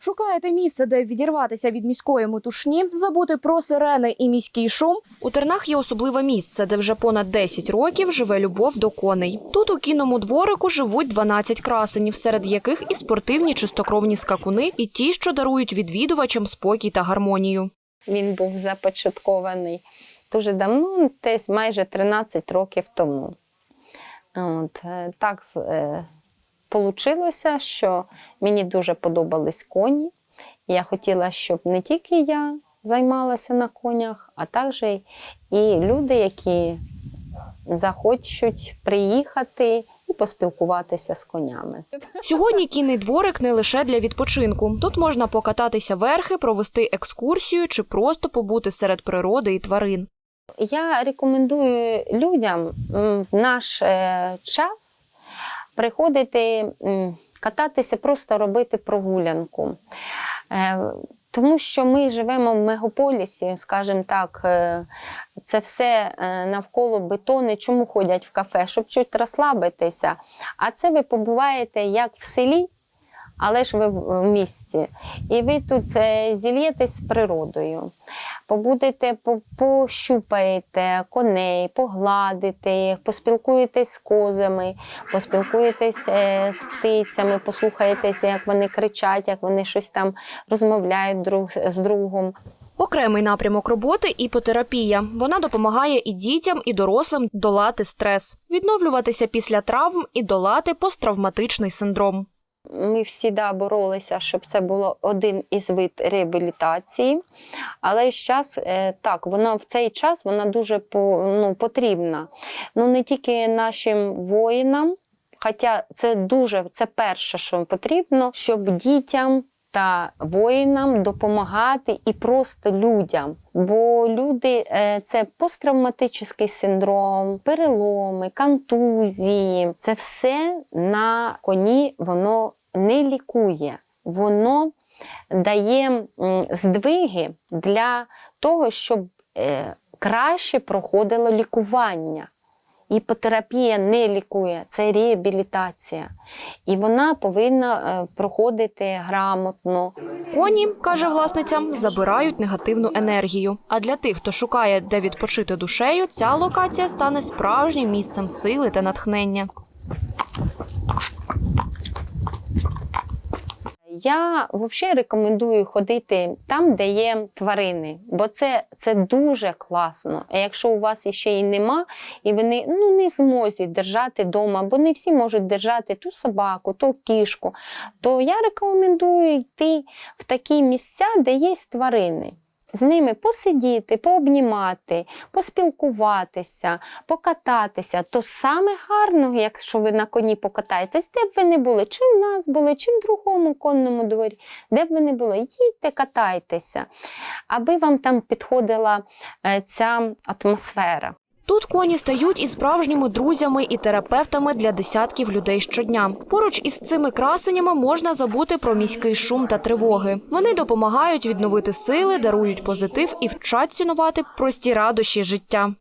Шукаєте місце, де відірватися від міської метушні, забути про сирени і міський шум. У Тернах є особливе місце, де вже понад 10 років живе любов до коней. Тут у кінному дворику живуть 12 красенів, серед яких і спортивні чистокровні скакуни, і ті, що дарують відвідувачам спокій та гармонію. Він був започаткований дуже давно, десь майже 13 років тому. От, е, так е, получилося, що мені дуже подобались коні. Я хотіла, щоб не тільки я займалася на конях, а також і люди, які захочуть приїхати і поспілкуватися з конями. Сьогодні кінний дворик не лише для відпочинку. Тут можна покататися верхи, провести екскурсію чи просто побути серед природи і тварин. Я рекомендую людям в наш е, час приходити кататися, просто робити прогулянку. Е, Тому що ми живемо в мегаполісі, скажімо так, е, це все е, навколо бетони. Чому ходять в кафе? Щоб чуть розслабитися. А це ви побуваєте як в селі, але ж ви в місті. І ви тут зільєтесь з природою. Побудете, пощупаєте коней, погладите їх, поспілкуєтесь з козами, поспілкуєтесь е, з птицями, послухаєтеся, як вони кричать, як вони щось там розмовляють друг з другом. Окремий напрямок роботи іпотерапія. Вона допомагає і дітям, і дорослим долати стрес, відновлюватися після травм і долати посттравматичний синдром. Ми всі да, боролися, щоб це було один із вид реабілітації. Але зараз так, воно в цей час вона дуже ну, потрібна. Ну не тільки нашим воїнам, хоча це дуже це перше, що потрібно, щоб дітям. Та воїнам допомагати і просто людям. Бо люди е, це посттравматичний синдром, переломи, контузії. Це все на коні воно не лікує. Воно дає здвиги для того, щоб е, краще проходило лікування. Іпотерапія не лікує, це реабілітація. І вона повинна е, проходити грамотно. Коні, каже власниця, забирають негативну енергію. А для тих, хто шукає, де відпочити душею, ця локація стане справжнім місцем сили та натхнення. Я взагалі рекомендую ходити там, де є тварини, бо це, це дуже класно. А якщо у вас ще й нема, і вони ну, не змозі держати вдома, бо не всі можуть держати ту собаку, ту кішку, то я рекомендую йти в такі місця, де є тварини. З ними посидіти, пообнімати, поспілкуватися, покататися. То саме гарно, якщо ви на коні покатаєтесь, де б ви не були, чи в нас були, чи в другому конному дворі, де б ви не були, їдьте, катайтеся, аби вам там підходила е, ця атмосфера. Тут коні стають і справжніми друзями і терапевтами для десятків людей щодня. Поруч із цими красенями можна забути про міський шум та тривоги. Вони допомагають відновити сили, дарують позитив і вчать цінувати прості радощі життя.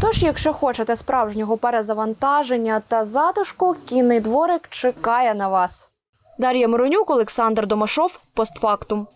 Тож, якщо хочете справжнього перезавантаження та затишку, кінний дворик чекає на вас. Дар'я Миронюк, Олександр Домашов, постфактум.